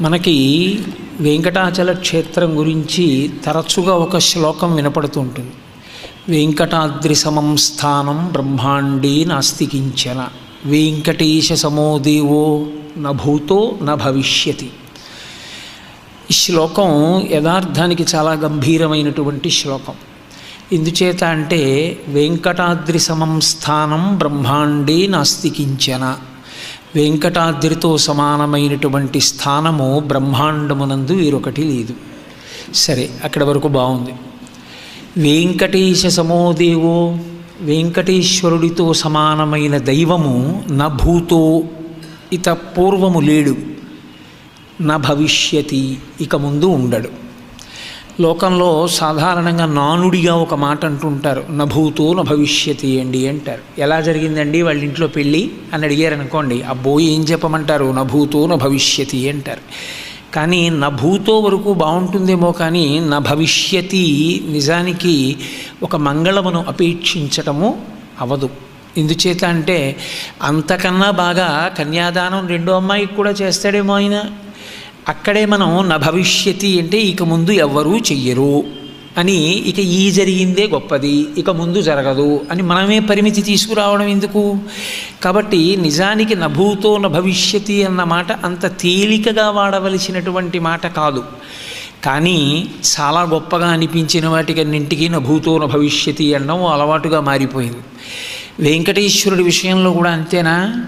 మనకి వెంకటాచల క్షేత్రం గురించి తరచుగా ఒక శ్లోకం వినపడుతుంటుంది. వెంకటాద్రి సమం స్థానం బ్రహ్మాండే నాస్తికించన వెంకటేశ సమోదేవో నభూతో న భవిష్యతి. ఈ శ్లోకం యథార్థానికి చాలా గంభీరమైనటువంటి శ్లోకం. ఎందుచేత అంటే వెంకటాద్రి సమం స్థానం బ్రహ్మాండే నాస్తికించన వెంకటాద్రితో సమానమైనటువంటి స్థానము బ్రహ్మాండమునందు వేరొకటి లేదు. సరే అక్కడ వరకు బాగుంది. వెంకటేశ సమోదేవో వెంకటేశ్వరుడితో సమానమైన దైవము నభూతో భూతో ఇత పూర్వము లేడు. నా భవిష్యతి ఇక ముందు ఉండడు. లోకంలో సాధారణంగా నానుడిగా ఒక మాట అంటుంటారు నభూతో నభవిష్యతి అండి అంటారు. ఎలా జరిగిందండి? వాళ్ళ ఇంట్లో పెళ్ళి అని అడిగారు అనుకోండి అబ్బో ఏం చెప్పమంటారు? నభూతో నభవిష్యతి అంటారు. కానీ నభూతో వరకు బాగుంటుందేమో కానీ నా భవిష్యతి నిజానికి ఒక మంగళమును అపేక్షించటము అవదు. ఎందుచేత అంటే అంతకన్నా బాగా కన్యాదానం రెండో అమ్మాయికి కూడా చేస్తాడేమో ఆయన. అక్కడే మనం నా భవిష్యతి అంటే ఇక ముందు ఎవ్వరూ చెయ్యరు అని ఇక ఈ జరిగిందే గొప్పది ఇక ముందు జరగదు అని మనమే పరిమితి తీసుకురావడం ఎందుకు? కాబట్టి నిజానికి నభూతో న భవిష్యతి అన్న మాట అంత తేలికగా వాడవలసినటువంటి మాట కాదు. కానీ చాలా గొప్పగా అనిపించిన వాటికన్నింటికి నభూతో న భవిష్యతి అనడం అలవాటుగా మారిపోయింది. వెంకటేశ్వరుడి విషయంలో కూడా అంతేనా?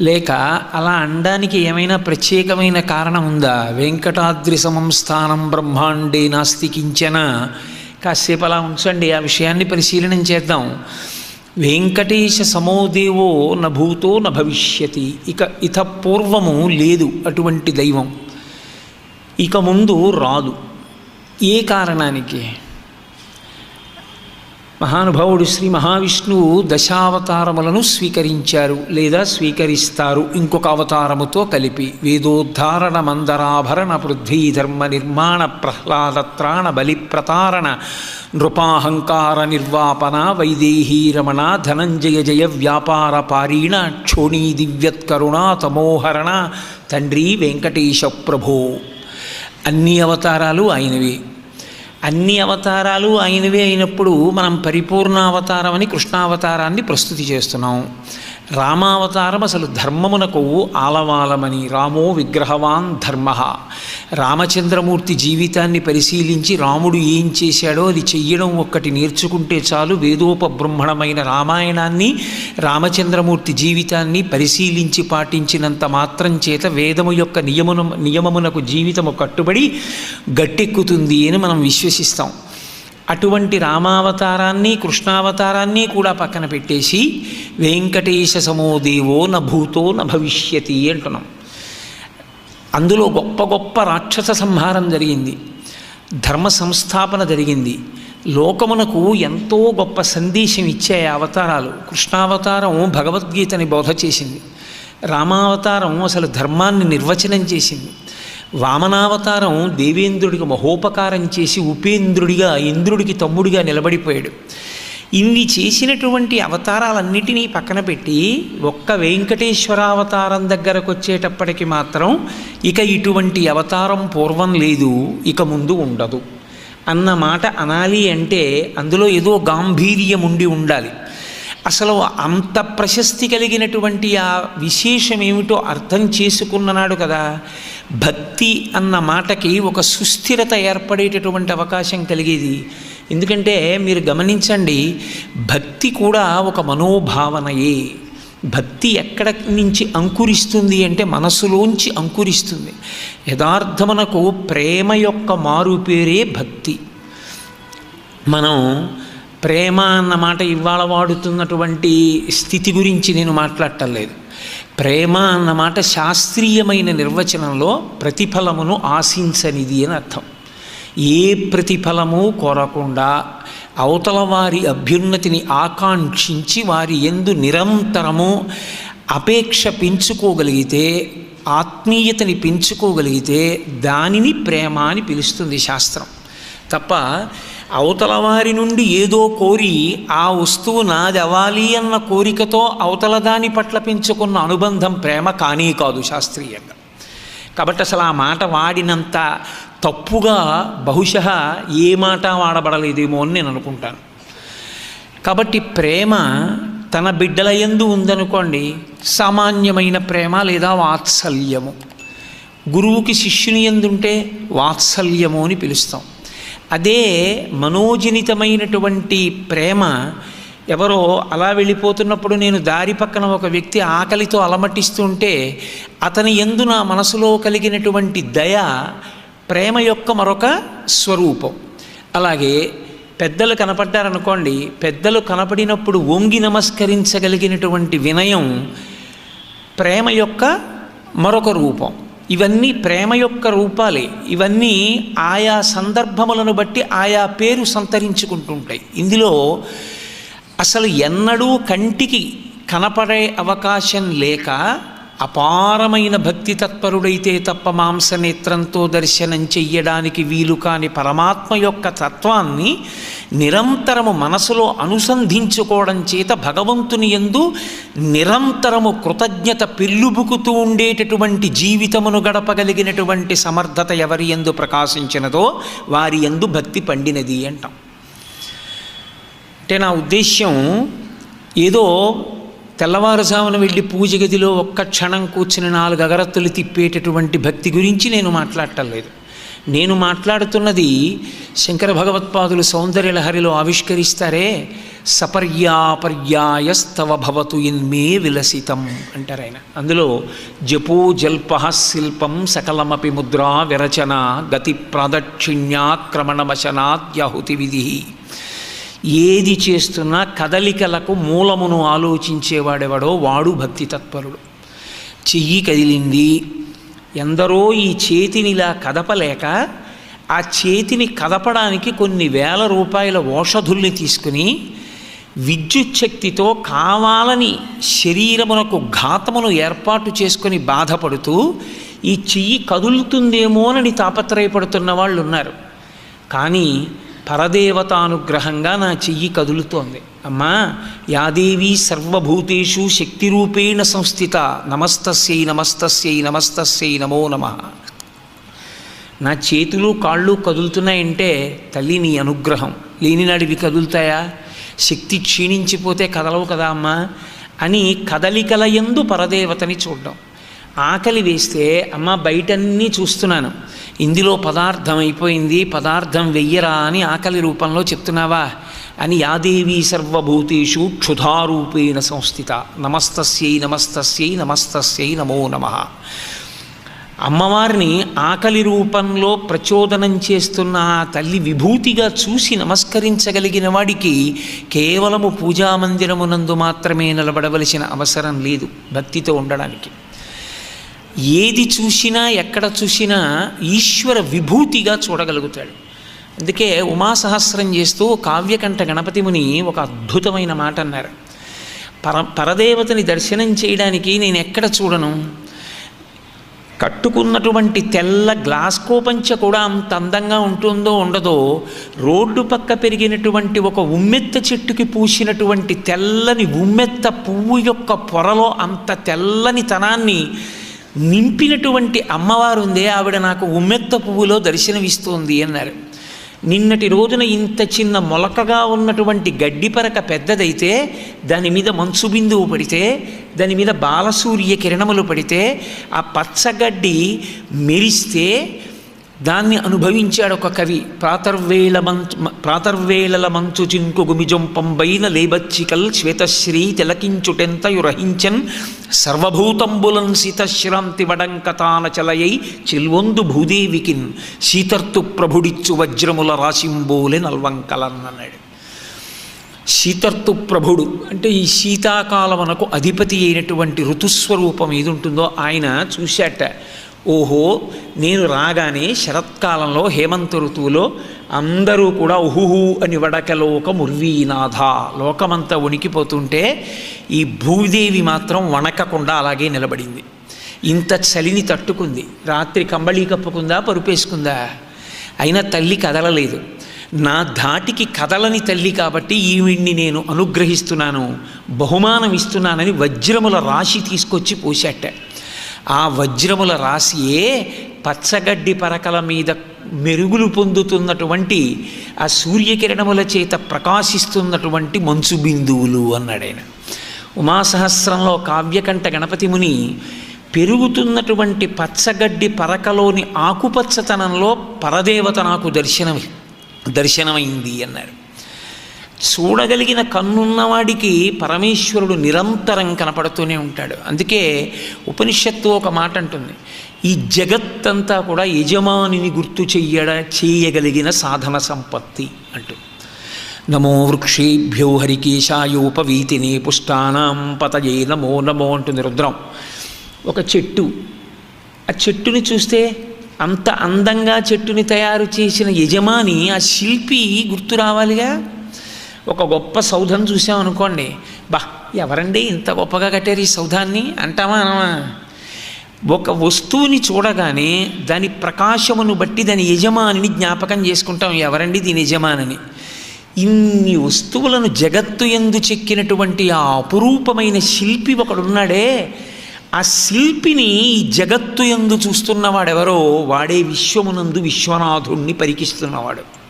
లేక అలా అనడానికి ఏమైనా ప్రత్యేకమైన కారణం ఉందా? వెంకటాద్రి సమం స్థానం బ్రహ్మాండే నాస్తికించన కాసేపు అలా ఉంచండి ఆ విషయాన్ని పరిశీలనం చేద్దాం. వెంకటేశ సమోదేవో న భూతో న భవిష్యతి. ఇక ఇత పూర్వము లేదు అటువంటి దైవం. ఇక ముందు రాదు. ఏ కారణానికి? మహానుభావుడు శ్రీ మహావిష్ణువు దశావతారములను స్వీకరించారు లేదా స్వీకరిస్తారు. ఇంకొక అవతారముతో కలిపి వేదోద్ధారణ మందరాభరణ పృథ్వీ ధర్మ నిర్మాణ ప్రహ్లాదత్రాణ బలిప్రతారణ నృపాహంకార నిర్వాపన వైదేహీ రమణ ధనంజయ జయ వ్యాపార పారీణ క్షోణీ దివ్యత్కరుణ తమోహరణ తండ్రి వెంకటేశ ప్రభో. అన్ని అవతారాలు ఆయనవి. అన్ని అవతారాలు ఆయనవే అయినప్పుడు మనం పరిపూర్ణ అవతారం అని కృష్ణావతారాన్ని ప్రస్తుతి చేస్తున్నాం. రామావతారం అసలు ధర్మమునకు ఆలవాలమని. రామో విగ్రహవాన్ ధర్మ. రామచంద్రమూర్తి జీవితాన్ని పరిశీలించి రాముడు ఏం చేశాడో అది చెయ్యడం ఒక్కటి నేర్చుకుంటే చాలు. వేదోపబ్రహ్మణమైన రామాయణాన్ని రామచంద్రమూర్తి జీవితాన్ని పరిశీలించి పాటించినంత మాత్రం చేత వేదము యొక్క నియమను నియమమునకు జీవితము కట్టుబడి గట్టెక్కుతుంది అని మనం విశ్వసిస్తాం. అటువంటి రామావతారాన్ని కృష్ణావతారాన్ని కూడా పక్కన పెట్టేసి వెంకటేశ సమోదేవో న భూతో న భవిష్యతి అంటున్నాం. అందులో గొప్ప గొప్ప రాక్షస సంహారం జరిగింది. ధర్మ సంస్థాపన జరిగింది. లోకమునకు ఎంతో గొప్ప సందేశం ఇచ్చే అవతారాలు. కృష్ణావతారం భగవద్గీతని బోధ చేసింది. రామావతారం అసలు ధర్మాన్ని నిర్వచనం చేసింది. వామనావతారం దేవేంద్రుడికి మహోపకారం చేసి ఉపేంద్రుడిగా ఇంద్రుడికి తమ్ముడిగా నిలబడిపోయాడు. ఇన్ని చేసినటువంటి అవతారాలన్నిటినీ పక్కన పెట్టి ఒక్క వెంకటేశ్వరావతారం దగ్గరకు వచ్చేటప్పటికి మాత్రం ఇక ఇటువంటి అవతారం పూర్వం లేదు ఇక ముందు ఉండదు. అన్న మాట అనాలి అంటే అందులో ఏదో గాంభీర్యం ఉండి ఉండాలి. అసలు అంత ప్రశస్తి కలిగినటువంటి ఆ విశేషం ఏమిటో అర్థం చేసుకున్ననాడు కదా భక్తి అన్న మాటకి ఒక సుస్థిరత ఏర్పడేటటువంటి అవకాశం కలిగేది. ఎందుకంటే మీరు గమనించండి భక్తి కూడా ఒక మనోభావనయే. భక్తి ఎక్కడ నుంచి అంకురిస్తుంది అంటే మనసులోంచి అంకురిస్తుంది. యథార్థమునకు ప్రేమ యొక్క మారు పేరే భక్తి. మనం ప్రేమ అన్న మాట ఇవాళ వాడుతున్నటువంటి స్థితి గురించి నేను మాట్లాడటం లేదు. ప్రేమ అన్నమాట శాస్త్రీయమైన నిర్వచనంలో ప్రతిఫలమును ఆశించనిది అని అర్థం. ఏ ప్రతిఫలము కోరకుండా అవతల వారి అభ్యున్నతిని ఆకాంక్షించి వారి ఎందు నిరంతరము అపేక్ష పెంచుకోగలిగితే ఆత్మీయతని పెంచుకోగలిగితే దానిని ప్రేమ అని పిలుస్తుంది శాస్త్రం. తప్ప అవతల వారి నుండి ఏదో కోరి ఆ వస్తువు నాది అన్న కోరికతో అవతల దాని పట్ల పెంచుకున్న అనుబంధం ప్రేమ కానీ కాదు శాస్త్రీయంగా. కాబట్టి అసలు ఆ మాట వాడినంత తప్పుగా బహుశ ఏ మాట వాడబడలేదేమో అని నేను అనుకుంటాను. కాబట్టి ప్రేమ తన బిడ్డల యందు ఉందనుకోండి సామాన్యమైన ప్రేమ లేదా వాత్సల్యము. గురువుకి శిష్యుని ఎందుంటే వాత్సల్యము అని పిలుస్తాం. అదే మనోజనితమైనటువంటి ప్రేమ ఎవరో అలా వెళ్ళిపోతున్నప్పుడు నేను దారి పక్కన ఒక వ్యక్తి ఆకలితో అలమటిస్తుంటే అతని ఎందు నా మనసులో కలిగినటువంటి దయ ప్రేమ యొక్క మరొక స్వరూపం. అలాగే పెద్దలు కనపడ్డారనుకోండి పెద్దలు కనపడినప్పుడు వంగి నమస్కరించగలిగినటువంటి వినయం ప్రేమ యొక్క మరొక రూపం. ఇవన్నీ ప్రేమ యొక్క రూపాలే. ఇవన్నీ ఆయా సందర్భములను బట్టి ఆయా పేరు సంతరించుకుంటుంటాయి. ఇందులో అసలు ఎన్నడూ కంటికి కనపడే అవకాశం లేక అపారమైన భక్తి తత్పరుడైతే తప్ప మాంసనేత్రంతో దర్శనం చెయ్యడానికి వీలు కాని పరమాత్మ యొక్క తత్వాన్ని నిరంతరము మనసులో అనుసంధించుకోవడం చేత భగవంతుని ఎందు నిరంతరము కృతజ్ఞత పెళ్ళుబుకుతూ ఉండేటటువంటి జీవితమును గడపగలిగినటువంటి సమర్థత ఎవరి ఎందు ప్రకాశించినదో వారి ఎందు భక్తి పండినది అంటాం. అంటే నా ఉద్దేశ్యం ఏదో తెల్లవారుజామున వెళ్ళి పూజ గదిలో ఒక్క క్షణం కూర్చుని నాలుగు అగరత్తులు తిప్పేటటువంటి భక్తి గురించి నేను మాట్లాడటం లేదు. నేను మాట్లాడుతున్నది శంకర భగవత్పాదులు సౌందర్యలహరిలో ఆవిష్కరిస్తారే సపర్యాపర్యాయస్తవ భవతు ఇన్మే విలసితం అంటారు ఆయన అందులో జపో జల్ప శిల్పం సకలమపి ముద్రా విరచన గతి ప్రాదక్షిణ్యాక్రమణమశనాద్యాహుతి విధి. ఏది చేస్తున్నా కదలికలకు మూలమును ఆలోచించేవాడెవడో వాడు భక్తి తత్పరుడు చెయ్యి కదిలింది. ఎందరో ఈ చేతిని ఇలా కదపలేక ఆ చేతిని కదపడానికి కొన్ని వేల రూపాయల ఓషధుల్ని తీసుకుని విద్యుచ్ఛక్తితో కావాలని శరీరమునకు ఘాతమును ఏర్పాటు చేసుకొని బాధపడుతూ ఈ చెయ్యి కదులుతుందేమోనని తాపత్రయపడుతున్న వాళ్ళు ఉన్నారు కానీ పరదేవతానుగ్రహంగా నా చెయ్యి కదులుతోంది. అమ్మా యాదేవి సర్వభూతేషు శక్తిరూపేణ సంస్థిత. నమస్తస్యై నమస్తస్యై నమస్తస్యై నమో నమ. నా చేతులు కాళ్ళు కదులుతున్నాయంటే తల్లి నీ అనుగ్రహం. లేనినాడివి కదులుతాయా? శక్తి క్షీణించిపోతే కదలవు కదా అమ్మా అని కదలికల యందు పరదేవతని చూడడం. ఆకలి వేస్తే అమ్మ బయటన్నీ చూస్తున్నాను. ఇందులో పదార్థం అయిపోయింది పదార్థం వెయ్యరా అని ఆకలి రూపంలో చెప్తున్నావా? అని యాదేవి సర్వభూతేషు క్షుధారూపేణ సంస్థిత. నమస్తస్యై నమస్తస్యై నమస్తస్యై నమో నమ. అమ్మవారిని ఆకలి రూపంలో ప్రచోదనం చేస్తున్న ఆ తల్లి విభూతిగా చూసి నమస్కరించగలిగిన వాడికి కేవలము పూజామందిరమునందు మాత్రమే నిలబడవలసిన అవసరం లేదు భక్తితో ఉండడానికి. ఏది చూసినా ఎక్కడ చూసినా ఈశ్వర విభూతిగా చూడగలుగుతాడు. అందుకే ఉమాసహస్రం చేస్తూ కావ్యకంఠ గణపతి ముని ఒక అద్భుతమైన మాట అన్నారు. పర పరదేవతని దర్శనం చేయడానికి నేను ఎక్కడ చూడను? కట్టుకున్నటువంటి తెల్ల గ్లాస్ కోపంచ కూడా అంత అందంగా ఉంటుందో ఉండదో రోడ్డు పక్క పెరిగినటువంటి ఒక ఉమ్మెత్త చెట్టుకి పూసినటువంటి తెల్లని ఉమ్మెత్త పువ్వు యొక్క పొరలో అంత తెల్లని తనాన్ని నింపినటువంటి అమ్మవారు ఉందే ఆవిడ నాకు ఉమ్మెత్త పువ్వులో దర్శనమిస్తోంది అన్నారు. నిన్నటి రోజున ఇంత చిన్న మొలకగా ఉన్నటువంటి గడ్డిపరక పెద్దదైతే దాని మీద మంచు బిందువు పడితే దాని మీద బాలసూర్య కిరణములు పడితే ఆ పచ్చగడ్డి మెరిస్తే దాన్ని అనుభవించాడు ఒక కవి. ప్రాతర్వేల మంచు ప్రాతర్వేలల మంచు చింకు గుమిజొంపంబైన లేబచ్చికల్ శ్వేతశ్రీ తిలకించుటెంతయు రహించన్ సర్వభూతంబులన్ సీతశ్రాంతి వడంకతాన చలయై చెల్వొందు భూదేవికిన్ శీతర్తు ప్రభుడిచ్చు వజ్రముల రాశింబోలె నల్వంకలన్నన్నాడు శీతర్తు ప్రభుడు అంటే ఈ శీతాకాలమునకు అధిపతి అయినటువంటి ఋతుస్వరూపం ఏది ఉంటుందో ఆయన చూశాట. ఓహో నేను రాగానే శరత్కాలంలో హేమంత ఋతువులో అందరూ కూడా ఉహుహు అని వడకలోక ముర్వీనాథ లోకమంతా వణికిపోతుంటే ఈ భూదేవి మాత్రం వణకకుండా అలాగే నిలబడింది. ఇంత చలిని తట్టుకుంది. రాత్రి కంబళీ కప్పుకుందా పరుపేసుకుందా? అయినా తల్లి కదలలేదు. నా ధాటికి కదలని తల్లి కాబట్టి ఈవిడ్ని నేను అనుగ్రహిస్తున్నాను. బహుమానం ఇస్తున్నానని వజ్రముల రాశి తీసుకొచ్చి పోసేట. ఆ వజ్రముల రాశియే పచ్చగడ్డి పరకల మీద మెరుగులు పొందుతున్నటువంటి ఆ సూర్యకిరణముల చేత ప్రకాశిస్తున్నటువంటి మంచు బిందువులు అన్నాడైన ఉమాసహస్రంలో కావ్యకంఠ గణపతి ముని పెరుగుతున్నటువంటి పచ్చగడ్డి పరకలోని ఆకుపచ్చతనంలో పరదేవత నాకు దర్శనం దర్శనమైంది అన్నారు చూడగలిగిన కన్నున్నవాడికి పరమేశ్వరుడు నిరంతరం కనపడుతూనే ఉంటాడు. అందుకే ఉపనిషత్తు ఒక మాట అంటుంది. ఈ జగత్తంతా కూడా యజమానిని గుర్తు చెయ్యడ చేయగలిగిన సాధన సంపత్తి అంటూ నమో వృక్షేభ్యో హరికేశాయోపవీతిని పుష్టానాం పతయే నమో నమో అంటుంది రుద్రం. ఒక చెట్టు. ఆ చెట్టుని చూస్తే అంత అందంగా చెట్టుని తయారు చేసిన యజమాని ఆ శిల్పి గుర్తు రావాలిగా? ఒక గొప్ప సౌధం చూసామనుకోండి బా ఎవరండి ఇంత గొప్పగా కట్టారు ఈ సౌధాన్ని? అంటామా అనమా? ఒక వస్తువుని చూడగానే దాని ప్రకాశమును బట్టి దాని యజమానిని జ్ఞాపకం చేసుకుంటాం ఎవరండి దీని యజమానిని? ఇన్ని వస్తువులను జగత్తు ఎందు చెక్కినటువంటి ఆ అపురూపమైన శిల్పి ఒకడున్నాడే. ఆ శిల్పిని ఈ జగత్తు ఎందు చూస్తున్నవాడెవరో వాడే విశ్వమునందు విశ్వనాథుణ్ణి పరికిస్తున్నవాడు.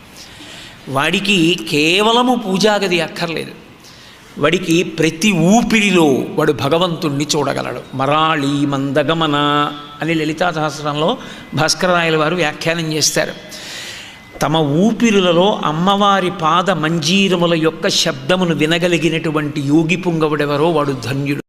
వాడికి కేవలము పూజాగది అక్కర్లేదు. వాడికి ప్రతి ఊపిరిలో వాడు భగవంతుణ్ణి చూడగలడు. మరాళి మందగమన అని లలితా సహస్రంలో భాస్కరరాయల వారు వ్యాఖ్యానం చేస్తారు. తమ ఊపిరులలో అమ్మవారి పాద మంజీరముల యొక్క శబ్దమును వినగలిగినటువంటి యోగి పుంగవుడెవరో వాడు ధన్యుడు.